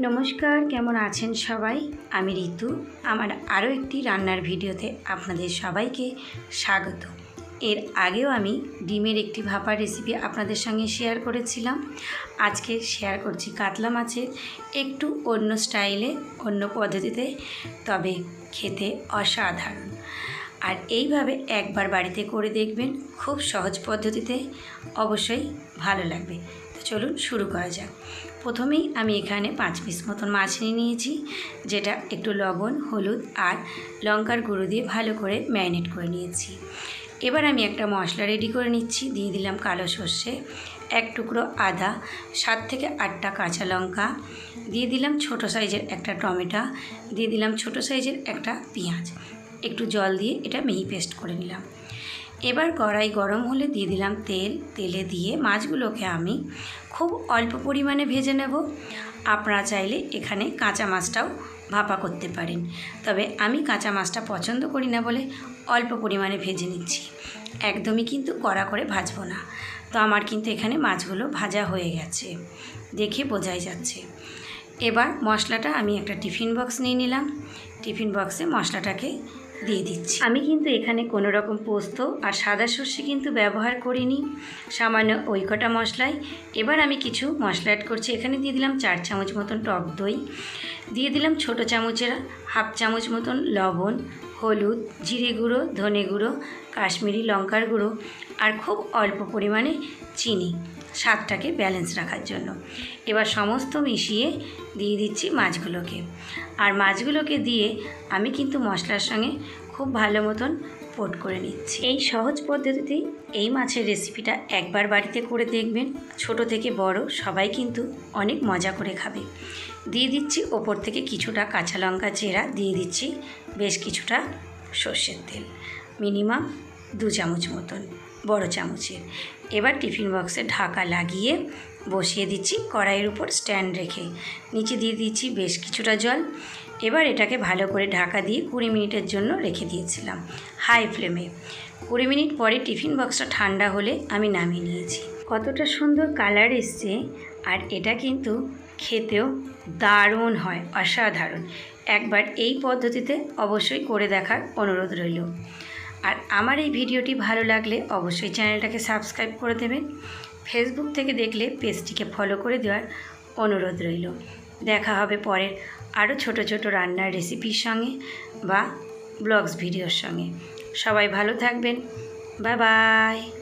নমস্কার, কেমন আছেন সবাই? আমি ঋতু। আমার আরও একটি রান্নার ভিডিওতে আপনাদের সবাইকে স্বাগত। এর আগেও আমি ডিমের একটি ভাপা রেসিপি আপনাদের সঙ্গে শেয়ার করেছিলাম। আজকে শেয়ার করছি কাতলা মাছের। একটু অন্য স্টাইলে অন্য পদ্ধতিতে, তবে খেতে অসাধারণ। আর এইভাবে একবার বাড়িতে করে দেখবেন, খুব সহজ পদ্ধতিতে, অবশ্যই ভালো লাগবে। তো চলুন শুরু করা যাক। প্রথমেই আমি এখানে পাঁচ পিস মতন মাছ নিয়ে নিয়েছি, যেটা একটু লবণ, হলুদ আর লঙ্কার গুঁড়ো দিয়ে ভালো করে ম্যারিনেট করে নিয়েছি। এবার আমি একটা মশলা রেডি করে নিচ্ছি, দিয়ে দিলাম কালো সর্ষে, এক টুকরো আদা, সাত থেকে আটটা কাঁচা লঙ্কা, দিয়ে দিলাম ছোট সাইজের একটা টমেটো, দিয়ে দিলাম ছোট সাইজের একটা পেঁয়াজ। একটু জল দিয়ে এটা মিহি পেস্ট করে নিলাম। এবার কড়াই গরম হলে দিয়ে দিলাম তেল। তেলে দিয়ে মাছগুলোকে আমি খুব অল্প পরিমাণে ভেজে নেব। আপনারা চাইলে এখানে কাঁচা মাছটাও ভাপা করতে পারেন। তবে আমি কাঁচা মাছটা পছন্দ করি না বলে অল্প পরিমাণে ভেজে নিচ্ছি। একদমই কিন্তু কড়া করে ভাজবো না। তো আমার কিন্তু এখানে মাছগুলো ভাজা হয়ে গেছে। দেখে বোঝাই যাচ্ছে। এবার মশলাটা আমি একটা টিফিন বক্স নিয়ে নিলাম। টিফিন বক্সে মশলাটাকে দিয়ে দিচ্ছি। আমি কিন্তু এখানে কোনো রকম পোস্ত আর সাদা সর্ষে কিন্তু ব্যবহার করিনি। সামান্য ওই কটা মশলাই। এবার আমি কিছু মশলা অ্যাড করছি। এখানে দিয়ে দিলাম চার চামচ মতন টক দই। দিয়ে দিলাম ছোটো চামচের হাফ চামচ মতন লবণ, হলুদ, জিরে গুঁড়ো, ধনে গুঁড়ো, কাশ্মীরি লঙ্কার গুঁড়ো আর খুব অল্প পরিমাণে চিনি। স্বাদটাকে ব্যালেন্স রাখার জন্য। এবার সমস্ত মিশিয়ে দিয়ে দিচ্ছি মাছগুলোকে। আর মাছগুলোকে দিয়ে আমি কিন্তু মশলার সঙ্গে খুব ভালো মতন পোট করে নিচ্ছি। এই সহজ পদ্ধতিতেই এই মাছের রেসিপিটা একবার বাড়িতে করে দেখবেন। ছোট থেকে বড় সবাই কিন্তু অনেক মজা করে খাবে। দিয়ে দিচ্ছি ওপর থেকে কিছুটা কাঁচা লঙ্কা চেরা, দিয়ে দিচ্ছি বেশ কিছুটা সর্ষের তেল। মিনিমাম দু চামচ মতন, বড় চামচের। এবার টিফিন বক্সে ঢাকা লাগিয়ে বসিয়ে দিচ্ছি কড়াইয়ের উপর স্ট্যান্ড রেখে। নিচে দিয়ে দিচ্ছি বেশ কিছুটা জল। এবার এটাকে ভালো করে ঢাকা দিয়ে কুড়ি মিনিটের জন্য রেখে দিয়েছিলাম হাই ফ্লেমে। কুড়ি মিনিট পরে টিফিন বক্সটা ঠান্ডা হলে আমি নামিয়ে নিয়েছি। কতটা সুন্দর কালার এসছে আর এটা কিন্তু খেতেও দারুণ হয়, অসাধারণ। একবার এই পদ্ধতিতে অবশ্যই করে দেখার অনুরোধ রইল। আর আমার এই ভিডিওটি ভালো লাগলে অবশ্যই চ্যানেলটাকে সাবস্ক্রাইব করে দেবেন। ফেসবুক থেকে দেখলে পেজটিকে ফলো করে দেওয়ার অনুরোধ রইল। দেখা হবে পরের আরও ছোট ছোট রান্নার রেসিপির সঙ্গে বা ব্লগস ভিডিওর সঙ্গে। সবাই ভালো থাকবেন। Bye bye.